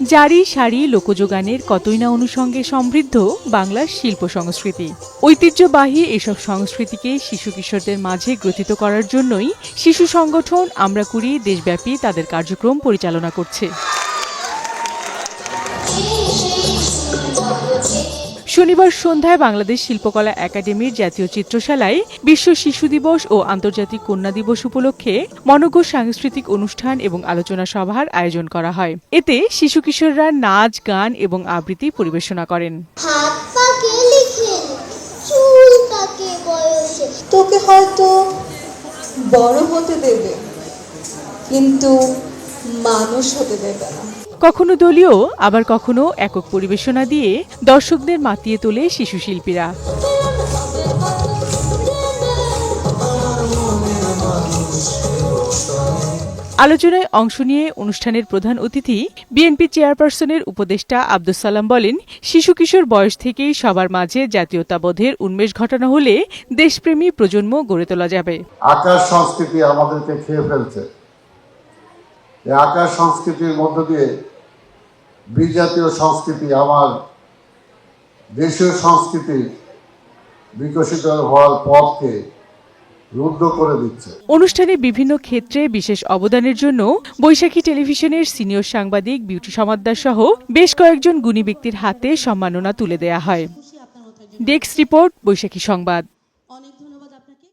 জারি সারি লোকযোগানের কতই না অনুষঙ্গে সমৃদ্ধ বাংলার শিল্প সংস্কৃতি। ঐতিহ্যবাহী এসব সংস্কৃতিকে শিশু কিশোরদের মাঝে গ্রথিত করার জন্যই শিশু সংগঠন আমরা কুড়ি দেশব্যাপী তাদের কার্যক্রম পরিচালনা করছে। শনিবার সন্ধ্যায় বাংলাদেশ শিল্পকলা একাডেমির জাতীয় চিত্রশালায় বিশ্ব শিশু দিবস ও আন্তর্জাতিক কন্যা দিবস উপলক্ষে মনজ্ঞ সাংস্কৃতিক অনুষ্ঠান এবং আলোচনা সভার আয়োজন করা হয়। এতে শিশু কিশোররা নাচ, গান এবং আবৃত্তি পরিবেশনা করেন। তোকে হয়তো বড় হতে দেবে, কিন্তু মানুষ হতে দেবে না। কখনো দলীয়, আবার কখনো একক পরিবেশনা দিয়ে দর্শকদের মাতিয়ে তোলে শিশু শিল্পীরা। আলোচনায় অংশ নিয়ে অনুষ্ঠানের প্রধান অতিথি বিএনপি চেয়ারপারসনের উপদেষ্টা আব্দুস সালাম বলেন, শিশু কিশোর বয়স থেকেই সবার মাঝে জাতীয়তাবোধের উন্মেষ ঘটানো হলে দেশপ্রেমী প্রজন্ম গড়ে তোলা যাবে। আকাশ সংস্কৃতি আমাদেরকে খেয়ে ফেলছে। আকাশ সংস্কৃতির মধ্য দিয়ে বিজাতীয় সংস্কৃতি আমার দেশীয় সংস্কৃতি বিকশিত হওয়ার পথকে রুদ্ধ করে দিচ্ছে। অনুষ্ঠানে বিভিন্ন ক্ষেত্রে বিশেষ অবদানের জন্য বৈশাখী টেলিভিশনের সিনিয়র সাংবাদিক বিউটি সমাদ্দার সহ বেশ কয়েকজন গুণী ব্যক্তির হাতে সম্মাননা তুলে দেয়া হয়। ডেস্ক রিপোর্ট বৈশাখী সংবাদ। অনেক ধন্যবাদ আপনাকে।